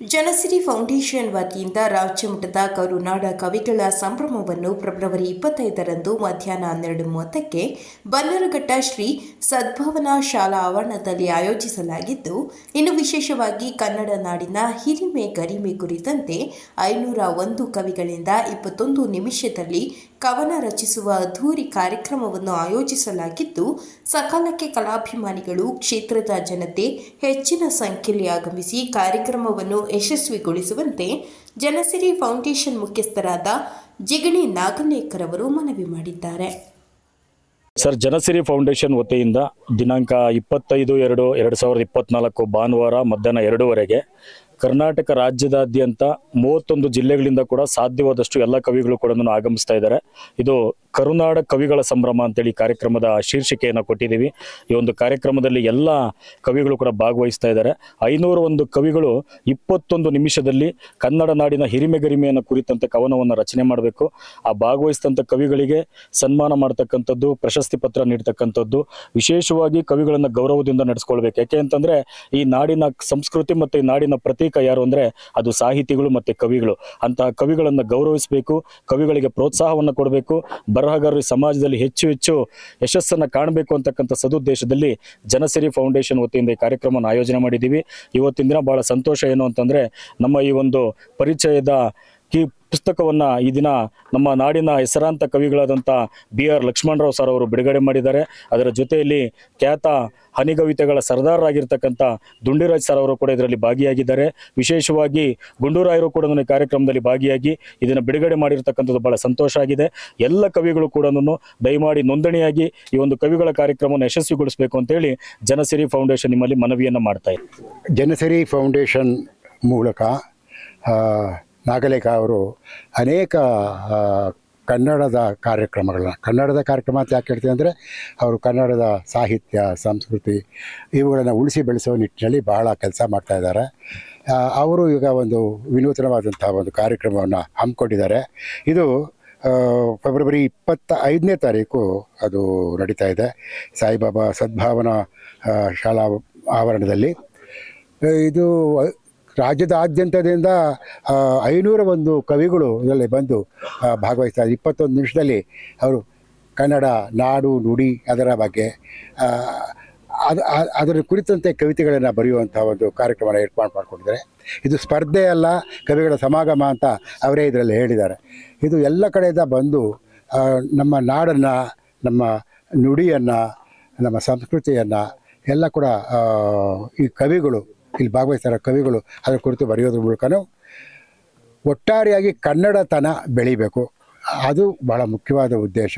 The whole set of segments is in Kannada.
ಜನಸಿರಿ ಫೌಂಡೇಶನ್ ವತಿಯಿಂದ ರಾಜ್ಯ ಮಟ್ಟದ ಕರುನಾಡ ಕವಿಗಳ ಸಂಭ್ರಮವನ್ನು ಫೆಬ್ರವರಿ ಇಪ್ಪತ್ತೈದರಂದು ಮಧ್ಯಾಹ್ನ ಹನ್ನೆರಡು ಮೂವತ್ತಕ್ಕೆ ಬನ್ನರಘಟ್ಟ ಶ್ರೀ ಸದ್ಭಾವನಾ ಶಾಲಾ ಆವರಣದಲ್ಲಿ ಆಯೋಜಿಸಲಾಗಿದ್ದು, ಇನ್ನು ವಿಶೇಷವಾಗಿ ಕನ್ನಡ ನಾಡಿನ ಹಿರಿಮೆ ಗರಿಮೆ ಕುರಿತಂತೆ ಐನೂರ ಒಂದು ಕವಿಗಳಿಂದ ಇಪ್ಪತ್ತೊಂದು ನಿಮಿಷದಲ್ಲಿ ಕವನ ರಚಿಸುವ ಅದ್ಧೂರಿ ಕಾರ್ಯಕ್ರಮವನ್ನು ಆಯೋಜಿಸಲಾಗಿದ್ದು, ಸಕಾಲಕ್ಕೆ ಕಲಾಭಿಮಾನಿಗಳು, ಕ್ಷೇತ್ರದ ಜನತೆ ಹೆಚ್ಚಿನ ಸಂಖ್ಯೆಯಲ್ಲಿ ಆಗಮಿಸಿ ಕಾರ್ಯಕ್ರಮವನ್ನು ಯಶಸ್ವಿಗೊಳಿಸುವಂತೆ ಜನಸಿರಿ ಫೌಂಡೇಶನ್ ಮುಖ್ಯಸ್ಥರಾದ ಜಿಗಣಿ ನಾಗಲೇಕರ್ ಅವರು ಮನವಿ ಮಾಡಿದ್ದಾರೆ. ಸರ್, ಜನಸಿರಿ ಫೌಂಡೇಶನ್ ವತಿಯಿಂದ ದಿನಾಂಕ ಇಪ್ಪತ್ತೈದು ಎರಡು ಎರಡು ಸಾವಿರದ ಇಪ್ಪತ್ನಾಲ್ಕು ಭಾನುವಾರ ಮಧ್ಯಾಹ್ನ ಎರಡೂವರೆಗೆ ಕರ್ನಾಟಕ ರಾಜ್ಯದಾದ್ಯಂತ ಮೂವತ್ತೊಂದು ಜಿಲ್ಲೆಗಳಿಂದ ಕೂಡ ಸಾಧ್ಯವಾದಷ್ಟು ಎಲ್ಲ ಕವಿಗಳು ಕೂಡ ಆಗಮಿಸ್ತಾ ಇದ್ದಾರೆ. ಇದು ಕರುನಾಡ ಕವಿಗಳ ಸಂಭ್ರಮ ಅಂತೇಳಿ ಕಾರ್ಯಕ್ರಮದ ಶೀರ್ಷಿಕೆಯನ್ನು ಕೊಟ್ಟಿದ್ದೀವಿ. ಈ ಒಂದು ಕಾರ್ಯಕ್ರಮದಲ್ಲಿ ಎಲ್ಲ ಕವಿಗಳು ಕೂಡ ಭಾಗವಹಿಸ್ತಾ ಇದ್ದಾರೆ. ಐನೂರ ಒಂದು ಕವಿಗಳು ಇಪ್ಪತ್ತೊಂದು ನಿಮಿಷದಲ್ಲಿ ಕನ್ನಡ ನಾಡಿನ ಹಿರಿಮೆ ಗರಿಮೆಯನ್ನು ಕುರಿತಂತೆ ಕವನವನ್ನು ರಚನೆ ಮಾಡಬೇಕು. ಆ ಭಾಗವಹಿಸಿದಂಥ ಕವಿಗಳಿಗೆ ಸನ್ಮಾನ ಮಾಡ್ತಕ್ಕಂಥದ್ದು, ಪ್ರಶಸ್ತಿ ಪತ್ರ ನೀಡ್ತಕ್ಕಂಥದ್ದು, ವಿಶೇಷವಾಗಿ ಕವಿಗಳನ್ನು ಗೌರವದಿಂದ ನಡೆಸ್ಕೊಳ್ಬೇಕು. ಯಾಕೆ ಅಂತಂದರೆ ಈ ನಾಡಿನ ಸಂಸ್ಕೃತಿ ಮತ್ತು ಈ ನಾಡಿನ ಪ್ರತೀಕ ಯಾರು ಅಂದರೆ ಅದು ಸಾಹಿತಿಗಳು ಮತ್ತು ಕವಿಗಳು. ಅಂತಹ ಕವಿಗಳನ್ನು ಗೌರವಿಸಬೇಕು, ಕವಿಗಳಿಗೆ ಪ್ರೋತ್ಸಾಹವನ್ನು ಕೊಡಬೇಕು, ಬರಹಗಾರರು ಸಮಾಜದಲ್ಲಿ ಹೆಚ್ಚು ಹೆಚ್ಚು ಯಶಸ್ಸನ್ನು ಕಾಣಬೇಕು ಅಂತಕ್ಕಂಥ ಸದುದ್ದೇಶದಲ್ಲಿ ಜನಸಿರಿ ಫೌಂಡೇಶನ್ ವತಿಯಿಂದ ಈ ಕಾರ್ಯಕ್ರಮವನ್ನು ಆಯೋಜನೆ ಮಾಡಿದ್ದೀವಿ. ಇವತ್ತಿನ ದಿನ ಭಾಳ ಸಂತೋಷ ಏನು ಅಂತಂದರೆ ನಮ್ಮ ಈ ಒಂದು ಪರಿಚಯದ ಈ ಪುಸ್ತಕವನ್ನ ಈ ದಿನ ನಮ್ಮ ನಾಡಿನ ಹೆಸರಾಂತ ಕವಿಗಳಾದಂಥ ಬಿ ಆರ್ ಲಕ್ಷ್ಮಣರಾವ್ ಸರ್ ಅವರು ಬಿಡುಗಡೆ ಮಾಡಿದ್ದಾರೆ. ಅದರ ಜೊತೆಯಲ್ಲಿ ಖ್ಯಾತ ಹನಿಗವಿತೆಗಳ ಸರ್ದಾರರಾಗಿರ್ತಕ್ಕಂಥ ದುಂಡಿರಾಜ್ ಸರ್ ಅವರು ಕೂಡ ಇದರಲ್ಲಿ ಭಾಗಿಯಾಗಿದ್ದಾರೆ. ವಿಶೇಷವಾಗಿ ಗುಂಡೂರಾಯರು ಕೂಡ ಈ ಕಾರ್ಯಕ್ರಮದಲ್ಲಿ ಭಾಗಿಯಾಗಿ ಇದನ್ನು ಬಿಡುಗಡೆ ಮಾಡಿರ್ತಕ್ಕಂಥದ್ದು ಬಹಳ ಸಂತೋಷ ಆಗಿದೆ. ಎಲ್ಲ ಕವಿಗಳು ಕೂಡ ದಯಮಾಡಿ ನೋಂದಣಿಯಾಗಿ ಈ ಒಂದು ಕವಿಗಳ ಕಾರ್ಯಕ್ರಮವನ್ನು ಯಶಸ್ವಿಗೊಳಿಸಬೇಕು ಅಂತೇಳಿ ಜನಸಿರಿ ಫೌಂಡೇಶನ್ ನಿಮ್ಮಲ್ಲಿ ಮನವಿಯನ್ನು ಮಾಡ್ತಾ ಇದೆ ಜನಸಿರಿ ಫೌಂಡೇಶನ್ ಮೂಲಕ ನಾಗಲೇಖ ಅವರು ಅನೇಕ ಕನ್ನಡದ ಕಾರ್ಯಕ್ರಮಗಳನ್ನ, ಕನ್ನಡದ ಕಾರ್ಯಕ್ರಮ ಅಂತ ಯಾಕೆ ಹೇಳ್ತೀವಿ ಅಂದರೆ, ಅವರು ಕನ್ನಡದ ಸಾಹಿತ್ಯ, ಸಂಸ್ಕೃತಿ ಇವುಗಳನ್ನು ಉಳಿಸಿ ಬೆಳೆಸೋ ನಿಟ್ಟಿನಲ್ಲಿ ಬಹಳ ಕೆಲಸ ಮಾಡ್ತಾಯಿದ್ದಾರೆ ಅವರು ಈಗ ಒಂದು ವಿನೂತನವಾದಂಥ ಒಂದು ಕಾರ್ಯಕ್ರಮವನ್ನು ಹಮ್ಮಿಕೊಂಡಿದ್ದಾರೆ. ಇದು ಫೆಬ್ರವರಿ ಇಪ್ಪತ್ತ ಐದನೇ ತಾರೀಕು ಅದು ನಡೀತಾ ಇದೆ. ಸಾಯಿಬಾಬಾ ಸದ್ಭಾವನಾ ಶಾಲಾ ಆವರಣದಲ್ಲಿ. ಇದು ರಾಜ್ಯದಾದ್ಯಂತದಿಂದ ಐನೂರ ಒಂದು ಕವಿಗಳು ಇದರಲ್ಲಿ ಬಂದು ಭಾಗವಹಿಸ್ತಾರೆ. ಇಪ್ಪತ್ತೊಂದು ನಿಮಿಷದಲ್ಲಿ ಅವರು ಕನ್ನಡ, ನಾಡು, ನುಡಿ ಅದರ ಬಗ್ಗೆ ಅದು ಅದರ ಕುರಿತಂತೆ ಕವಿತೆಗಳನ್ನು ಬರೆಯುವಂಥ ಒಂದು ಕಾರ್ಯಕ್ರಮನ ಏರ್ಪಾಡು ಮಾಡಿಕೊಂಡಿದ್ದಾರೆ. ಇದು ಸ್ಪರ್ಧೆ ಅಲ್ಲ, ಕವಿಗಳ ಸಮಾಗಮ ಅಂತ ಅವರೇ ಇದರಲ್ಲಿ ಹೇಳಿದ್ದಾರೆ. ಇದು ಎಲ್ಲ ಕಡೆಯಿಂದ ಬಂದು ನಮ್ಮ ನಾಡನ್ನು, ನಮ್ಮ ನುಡಿಯನ್ನು, ನಮ್ಮ ಸಂಸ್ಕೃತಿಯನ್ನು ಎಲ್ಲ ಕೂಡ ಈ ಕವಿಗಳು ಇಲ್ಲಿ ಭಾಗವಹಿಸ್ತಾರೆ ಕವಿಗಳು ಅದರ ಕುರಿತು ಬರೆಯೋದ್ರ ಮೂಲಕನೂ ಒಟ್ಟಾರೆಯಾಗಿ ಕನ್ನಡತನ ಬೆಳಿಬೇಕು. ಅದು ಬಹಳ ಮುಖ್ಯವಾದ ಉದ್ದೇಶ.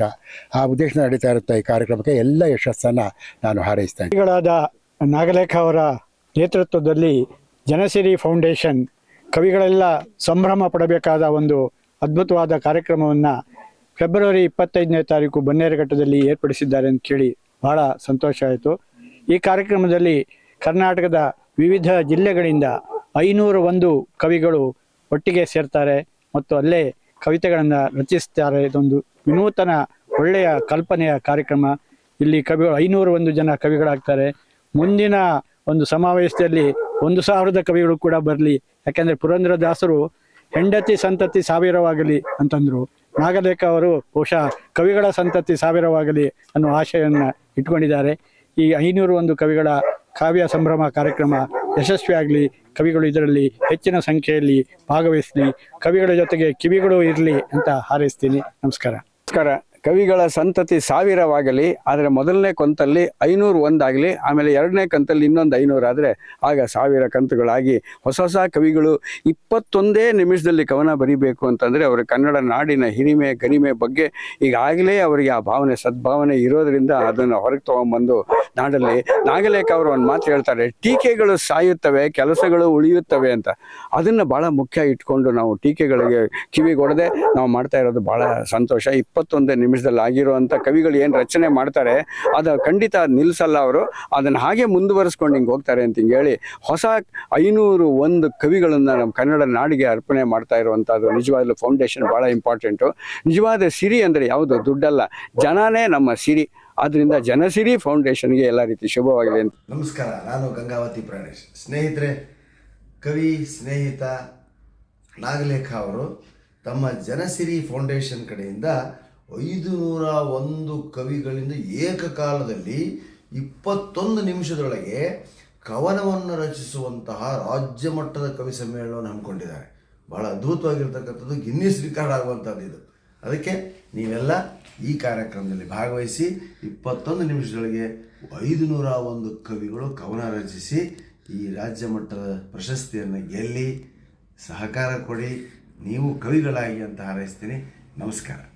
ಆ ಉದ್ದೇಶ ನಡೀತಾ ಇರುತ್ತೆ ಈ ಕಾರ್ಯಕ್ರಮಕ್ಕೆ ಎಲ್ಲ ಯಶಸ್ಸನ್ನು ನಾನು ಹಾರೈಸ್ತೇನೆ ಕವಿಗಳಾದ ನಾಗಲೇಖ ಅವರ ನೇತೃತ್ವದಲ್ಲಿ ಜನಸಿರಿ ಫೌಂಡೇಶನ್ ಕವಿಗಳೆಲ್ಲ ಸಂಭ್ರಮ ಪಡಬೇಕಾದ ಒಂದು ಅದ್ಭುತವಾದ ಕಾರ್ಯಕ್ರಮವನ್ನು ಫೆಬ್ರವರಿ ಇಪ್ಪತ್ತೈದನೇ ತಾರೀಕು ಬನ್ನೇರುಘಟ್ಟದಲ್ಲಿ ಏರ್ಪಡಿಸಿದ್ದಾರೆ ಅಂತ ಕೇಳಿ ಬಹಳ ಸಂತೋಷ ಆಯಿತು. ಈ ಕಾರ್ಯಕ್ರಮದಲ್ಲಿ ಕರ್ನಾಟಕದ ವಿವಿಧ ಜಿಲ್ಲೆಗಳಿಂದ ಐನೂರ ಒಂದು ಕವಿಗಳು ಒಟ್ಟಿಗೆ ಸೇರ್ತಾರೆ ಮತ್ತು ಅಲ್ಲೇ ಕವಿತೆಗಳನ್ನು ರಚಿಸ್ತಾರೆ. ಇದೊಂದು ವಿನೂತನ ಒಳ್ಳೆಯ ಕಲ್ಪನೆಯ ಕಾರ್ಯಕ್ರಮ. ಇಲ್ಲಿ ಕವಿಗಳು ಐನೂರ ಒಂದು ಜನ ಕವಿಗಳಾಗ್ತಾರೆ. ಮುಂದಿನ ಒಂದು ಸಮಾವೇಶದಲ್ಲಿ ಒಂದು ಸಾವಿರದ ಕವಿಗಳು ಕೂಡ ಬರಲಿ. ಯಾಕೆಂದರೆ ಪುರಂದರದಾಸರು ಹೆಂಡತಿ ಸಂತತಿ ಸಾವಿರವಾಗಲಿ ಅಂತಂದ್ರು. ನಾಗಲೇಖ ಅವರು ಬಹುಶಃ ಕವಿಗಳ ಸಂತತಿ ಸಾವಿರವಾಗಲಿ ಅನ್ನೋ ಆಶಯವನ್ನು ಇಟ್ಕೊಂಡಿದ್ದಾರೆ. ಈ ಐನೂರು ಒಂದು ಕವಿಗಳ ಕಾವ್ಯ ಸಂಭ್ರಮ ಕಾರ್ಯಕ್ರಮ ಯಶಸ್ವಿಯಾಗಲಿ ಕವಿಗಳು ಇದರಲ್ಲಿ ಹೆಚ್ಚಿನ ಸಂಖ್ಯೆಯಲ್ಲಿ ಭಾಗವಹಿಸಲಿ, ಕವಿಗಳ ಜೊತೆಗೆ ಕಿವಿಗಳು ಇರಲಿ ಅಂತ ಹಾರೈಸ್ತೀನಿ. ನಮಸ್ಕಾರ. ನಮಸ್ಕಾರ. ಕವಿಗಳ ಸಂತತಿ ಸಾವಿರವಾಗಲಿ, ಆದರೆ ಮೊದಲನೇ ಕಂತಲ್ಲಿ ಐನೂರು ಒಂದಾಗಲಿ, ಆಮೇಲೆ ಎರಡನೇ ಕಂತಲ್ಲಿ ಇನ್ನೊಂದು ಐನೂರು ಆದರೆ ಆಗ ಸಾವಿರ ಕಂತುಗಳಾಗಿ ಹೊಸ ಹೊಸ ಕವಿಗಳು ಇಪ್ಪತ್ತೊಂದೇ ನಿಮಿಷದಲ್ಲಿ ಕವನ ಬರೀಬೇಕು ಅಂತಂದರೆ ಅವರ ಕನ್ನಡ ನಾಡಿನ ಹಿರಿಮೆ, ಗರಿಮೆ ಬಗ್ಗೆ ಈಗಾಗಲೇ ಅವರಿಗೆ ಆ ಭಾವನೆ, ಸದ್ಭಾವನೆ ಇರೋದರಿಂದ ಅದನ್ನು ಹೊರಗೆ ತೊಗೊಂಬಂದು ನಾಡಲ್ಲಿ ನಾಗಲೇಖ ಅವರು ಒಂದು ಮಾತು ಹೇಳ್ತಾರೆ, ಟೀಕೆಗಳು ಸಾಯುತ್ತವೆ, ಕೆಲಸಗಳು ಉಳಿಯುತ್ತವೆ ಅಂತ. ಅದನ್ನು ಭಾಳ ಮುಖ್ಯ ಇಟ್ಕೊಂಡು ನಾವು ಟೀಕೆಗಳಿಗೆ ಕಿವಿಗೊಡದೆ ನಾವು ಮಾಡ್ತಾ ಇರೋದು ಭಾಳ ಸಂತೋಷ. ಇಪ್ಪತ್ತೊಂದೇ ನಿಮಿಷದಲ್ಲಿ ಆಗಿರುವಂಥ ಕವಿಗಳು ಏನು ರಚನೆ ಮಾಡ್ತಾರೆ, ಅದು ಖಂಡಿತ ನಿಲ್ಲಿಸಲ್ಲ ಅವರು. ಅದನ್ನು ಹಾಗೆ ಮುಂದುವರಿಸ್ಕೊಂಡು ಹಿಂಗೆ ಹೋಗ್ತಾರೆ ಅಂತ ಹಿಂಗೆ ಹೇಳಿ ಹೊಸ ಐನೂರು ಒಂದು ಕವಿಗಳನ್ನು ನಮ್ಮ ಕನ್ನಡ ನಾಡಿಗೆ ಅರ್ಪಣೆ ಮಾಡ್ತಾ ಇರುವಂಥದ್ದು ನಿಜವಾಗ್ಲೂ ಫೌಂಡೇಶನ್ ಭಾಳ ಇಂಪಾರ್ಟೆಂಟು ನಿಜವಾದ ಸಿರಿ ಅಂದರೆ ಯಾವುದು? ದುಡ್ಡಲ್ಲ. ಜನನೇ ನಮ್ಮ ಸಿರಿ. ಆದ್ದರಿಂದ ಜನಸಿರಿ ಫೌಂಡೇಶನ್ಗೆ ಎಲ್ಲ ರೀತಿ ಶುಭವಾಗಿದೆ ಅಂತ. ನಮಸ್ಕಾರ, ನಾನು ಗಂಗಾವತಿ ಪ್ರಾಣೇಶ್. ಸ್ನೇಹಿತರೆ, ಕವಿ, ಸ್ನೇಹಿತ ನಾಗಲೇಖ ಅವರು ತಮ್ಮ ಜನಸಿರಿ ಫೌಂಡೇಶನ್ ಕಡೆಯಿಂದ ಐದು ನೂರ ಒಂದು ಕವಿಗಳಿಂದ ಏಕಕಾಲದಲ್ಲಿ ಇಪ್ಪತ್ತೊಂದು ನಿಮಿಷದೊಳಗೆ ಕವನವನ್ನು ರಚಿಸುವಂತಹ ರಾಜ್ಯ ಮಟ್ಟದ ಕವಿ ಸಮ್ಮೇಳನವನ್ನು ಹಮ್ಮಿಕೊಂಡಿದ್ದಾರೆ. ಬಹಳ ಅದ್ಭುತವಾಗಿರ್ತಕ್ಕಂಥದ್ದು, ಗಿನ್ನಿಸ್ ರಿಕಾರ್ಡ್ ಆಗುವಂಥದ್ದು ಇದು. ಅದಕ್ಕೆ ನೀವೆಲ್ಲ ಈ ಕಾರ್ಯಕ್ರಮದಲ್ಲಿ ಭಾಗವಹಿಸಿ ಇಪ್ಪತ್ತೊಂದು ನಿಮಿಷದೊಳಗೆ ಐದು ನೂರ ಒಂದು ಕವಿಗಳು ಕವನ ರಚಿಸಿ ಈ ರಾಜ್ಯ ಮಟ್ಟದ ಪ್ರಶಸ್ತಿಯನ್ನು ಗೆಲ್ಲಿ ಸಹಕಾರ ಕೊಡಿ. ನೀವು ಕವಿಗಳಾಗಿ ಅಂತ ಹಾರೈಸ್ತೀನಿ. ನಮಸ್ಕಾರ.